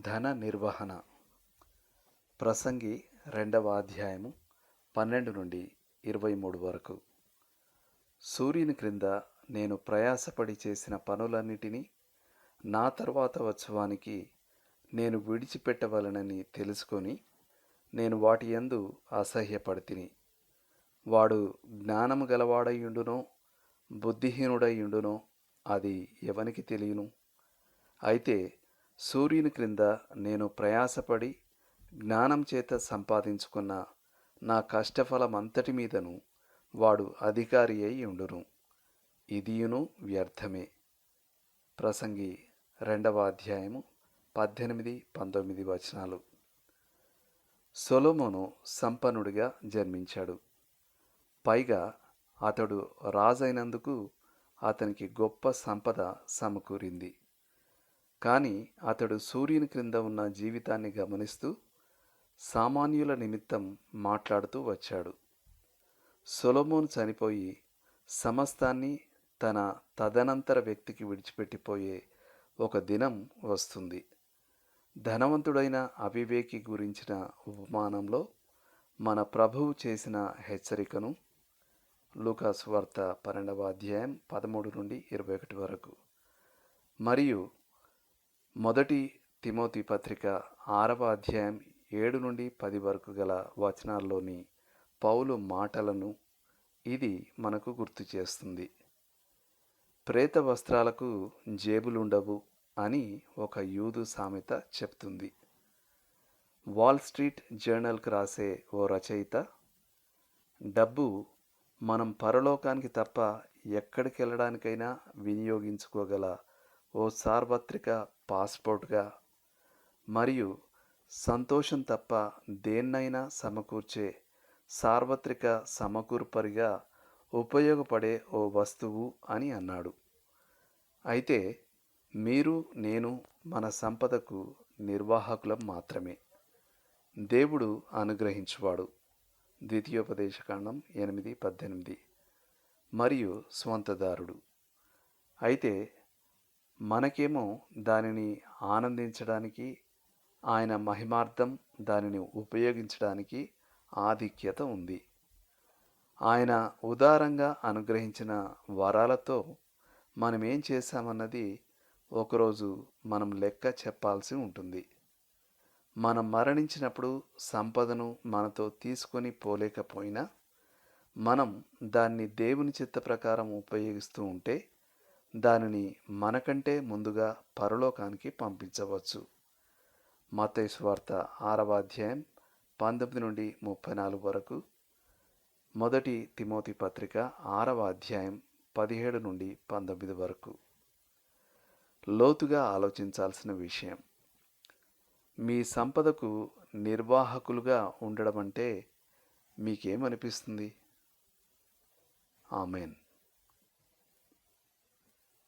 ధన నిర్వహణ. ప్రసంగి రెండవ అధ్యాయము పన్నెండు నుండి ఇరవై మూడు వరకు. సూర్యుని క్రింద నేను ప్రయాసపడి చేసిన పనులన్నిటినీ నా తర్వాత ఉత్సవానికి నేను విడిచిపెట్టవలనని తెలుసుకొని నేను వాటి యందు అసహ్యపడితిని. వాడు జ్ఞానము గలవాడయ్యుండునో బుద్ధిహీనుడయ్యుండునో అది ఎవనికి తెలియను? అయితే సూర్యుని క్రింద నేను ప్రయాసపడి జ్ఞానం చేత సంపాదించుకున్న నా కష్టఫలమంతటి మీదను వాడు అధికారి అయి ఉండును. ఇదియును వ్యర్థమే. ప్రసంగి రెండవ అధ్యాయము పద్దెనిమిది పంతొమ్మిది వచనాలు. సొలోమోను సంపన్నుడిగా జన్మించాడు. పైగా అతడు రాజైనందుకు అతనికి గొప్ప సంపద సమకూరింది. కానీ అతడు సూర్యుని క్రింద ఉన్న జీవితాన్ని గమనిస్తూ సామాన్యుల నిమిత్తం మాట్లాడుతూ వచ్చాడు. సొలమోన్ చనిపోయి సమస్తాన్ని తన తదనంతర వ్యక్తికి విడిచిపెట్టిపోయే ఒక దినం వస్తుంది. ధనవంతుడైన అవివేకి గురించిన ఉపమానంలో మన ప్రభువు చేసిన హెచ్చరికను లూకాస్ వార్త పన్నెండవ అధ్యాయం పదమూడు నుండి ఇరవై ఒకటి వరకు. మరియు మొదటి తిమోతి పత్రిక ఆరవ అధ్యాయం ఏడు నుండి పది వరకు గల వచనాల్లోని పౌలు మాటలను ఇది మనకు గుర్తు చేస్తుంది. ప్రేత వస్త్రాలకు జేబులుండవు అని ఒక యూదు సామెత చెప్తుంది. వాల్ స్ట్రీట్ జర్నల్కి రాసే ఓ రచయిత డబ్బు మనం పరలోకానికి తప్ప ఎక్కడికి వెళ్ళడానికైనా వినియోగించుకోగల ఓ సార్వత్రిక పాస్పోర్ట్గా. మరియు సంతోషం తప్ప దేన్నైనా సమకూర్చే సార్వత్రిక సమకూర్పరిగా ఉపయోగపడే ఓ వస్తువు అని అన్నాడు. అయితే మీరు నేను మన సంపదకు నిర్వాహకులం మాత్రమే. దేవుడు అనుగ్రహించువాడు. ద్వితీయోపదేశకాండం ఎనిమిది పద్దెనిమిది. మరియు స్వంతదారుడు. అయితే మనకేమో దానిని ఆనందించడానికి ఆయన మహిమార్థం దానిని ఉపయోగించడానికి ఆధిక్యత ఉంది. ఆయన ఉదారంగా అనుగ్రహించిన వరాలతో మనం ఏం చేశామన్నది ఒకరోజు మనం లెక్క చెప్పాల్సి ఉంటుంది. మనం మరణించినప్పుడు సంపదను మనతో తీసుకొని పోలేకపోయినా మనం దాన్ని దేవుని చిత్త ప్రకారం ఉపయోగిస్తూ ఉంటే దానిని మనకంటే ముందుగా పరలోకానికి పంపించవచ్చు. మతైసు వార్త ఆరవ అధ్యాయం పంతొమ్మిది నుండి ముప్పై నాలుగు వరకు. మొదటి తిమోతి పత్రిక ఆరవ అధ్యాయం పదిహేడు నుండి పంతొమ్మిది వరకు. లోతుగా ఆలోచించాల్సిన విషయం. మీ సంపదకు నిర్వాహకులుగా ఉండడం అంటే మీకేమనిపిస్తుంది? ఆమెన్.